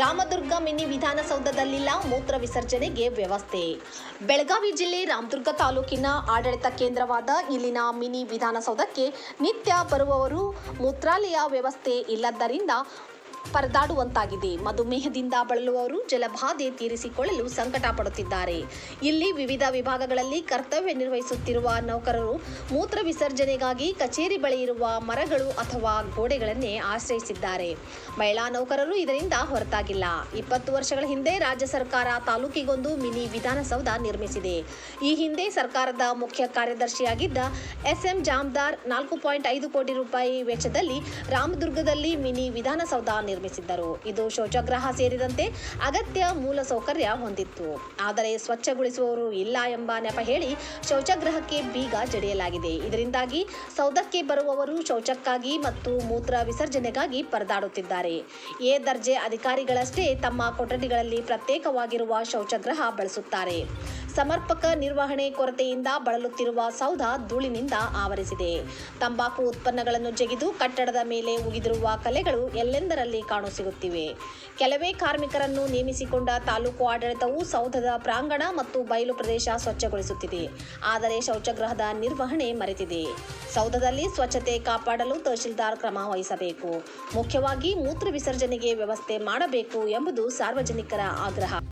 Ramdurg mini ವಿಧಾನಸೌಧದಲ್ಲಿಲ್ಲ ಮೂತ್ರ ವಿಸರ್ಜನೆಗೆ ವ್ಯವಸ್ಥೆ. ಬೆಳಗಾವಿ ಜಿಲ್ಲೆ ರಾಮದುರ್ಗ ತಾಲೂಕಿನ ಆಡಳಿತ ಕೇಂದ್ರವಾದ ಇಲ್ಲಿನ ಮಿನಿ ವಿಧಾನಸೌಧಕ್ಕೆ ನಿತ್ಯ ಬರುವವರು ಮೂತ್ರಾಲಯ ವ್ಯವಸ್ಥೆ ಇಲ್ಲದ್ದರಿಂದ ಪರದಾಡುವಂತಾಗಿದೆ. ಮಧುಮೇಹದಿಂದ ಬಳಲುವವರು ಜಲಬಾಧೆ ತೀರಿಸಿಕೊಳ್ಳಲು ಸಂಕಟ ಪಡುತ್ತಿದ್ದಾರೆ. ಇಲ್ಲಿ ವಿವಿಧ ವಿಭಾಗಗಳಲ್ಲಿ ಕರ್ತವ್ಯ ನಿರ್ವಹಿಸುತ್ತಿರುವ ನೌಕರರು ಮೂತ್ರ ವಿಸರ್ಜನೆಗಾಗಿ ಕಚೇರಿ ಬಳಿ ಇರುವ ಮರಗಳು ಅಥವಾ ಗೋಡೆಗಳನ್ನೇ ಆಶ್ರಯಿಸಿದ್ದಾರೆ. ಮಹಿಳಾ ನೌಕರರು ಇದರಿಂದ ಹೊರತಾಗಿಲ್ಲ. ಇಪ್ಪತ್ತು ವರ್ಷಗಳ ಹಿಂದೆ ರಾಜ್ಯ ಸರ್ಕಾರ ತಾಲೂಕಿಗೊಂದು ಮಿನಿ ವಿಧಾನಸೌಧ ನಿರ್ಮಿಸಿದೆ. ಈ ಹಿಂದೆ ಸರ್ಕಾರದ ಮುಖ್ಯ ಕಾರ್ಯದರ್ಶಿಯಾಗಿದ್ದ ಎಸ್ ಎಂ ಜಾಮ್ದಾರ್ ನಾಲ್ಕು ಪಾಯಿಂಟ್ ಐದು ಕೋಟಿ ರೂಪಾಯಿ ವೆಚ್ಚದಲ್ಲಿ ರಾಮದುರ್ಗದಲ್ಲಿ ಮಿನಿ ವಿಧಾನಸೌಧ ನಿರ್ಮಿಸಿದ್ದರು. ಇದು ಶೌಚಗ್ರಹ ಸೇರಿದಂತೆ ಅಗತ್ಯ ಮೂಲಸೌಕರ್ಯ ಹೊಂದಿತ್ತು. ಆದರೆ ಸ್ವಚ್ಛಗೊಳಿಸುವವರು ಇಲ್ಲ ಎಂಬ ನೆಪ ಹೇಳಿ ಶೌಚಾಗ್ರಹಕ್ಕೆ ಬೀಗ ಜಡಿಯಲಾಗಿದೆ. ಇದರಿಂದಾಗಿ ಸೌಧಕ್ಕೆ ಬರುವವರು ಶೌಚಕ್ಕಾಗಿ ಮತ್ತು ಮೂತ್ರ ವಿಸರ್ಜನೆಗಾಗಿ ಪರದಾಡುತ್ತಿದ್ದಾರೆ. ಎ ದರ್ಜೆ ಅಧಿಕಾರಿಗಳಷ್ಟೇ ತಮ್ಮ ಕೊಠಡಿಗಳಲ್ಲಿ ಪ್ರತ್ಯೇಕವಾಗಿರುವ ಶೌಚಗ್ರಹ ಬಳಸುತ್ತಾರೆ. ಸಮರ್ಪಕ ನಿರ್ವಹಣೆ ಕೊರತೆಯಿಂದ ಬಳಲುತ್ತಿರುವ ಸೌಧ ಧೂಳಿನಿಂದ ಆವರಿಸಿದೆ. ತಂಬಾಕು ಉತ್ಪನ್ನಗಳನ್ನು ಜಗಿದು ಕಟ್ಟಡದ ಮೇಲೆ ಉಗಿದಿರುವ ಕಲೆಗಳು ಎಲ್ಲೆಂದರಲ್ಲಿ ಕಾಣಸಿಗುತ್ತಿವೆ ಕೆಲವೇ ಕಾರ್ಮಿಕರನ್ನು ನೇಮಿಸಿಕೊಂಡ ತಾಲೂಕು ಆಡಳಿತವು ಸೌಧದ ಪ್ರಾಂಗಣ ಮತ್ತು ಬಯಲು ಪ್ರದೇಶ ಸ್ವಚ್ಛಗೊಳಿಸುತ್ತಿದೆ. ಆದರೆ ಶೌಚಗ್ರಹದ ನಿರ್ವಹಣೆ ಮರೆತಿದೆ. ಸೌಧದಲ್ಲಿ ಸ್ವಚ್ಛತೆ ಕಾಪಾಡಲು ತಹಶೀಲ್ದಾರ್ ಕ್ರಮ ವಹಿಸಬೇಕು. ಮುಖ್ಯವಾಗಿ ಮೂತ್ರ ವಿಸರ್ಜನೆಗೆ ವ್ಯವಸ್ಥೆ ಮಾಡಬೇಕು ಎಂಬುದು ಸಾರ್ವಜನಿಕರ ಆಗ್ರಹ.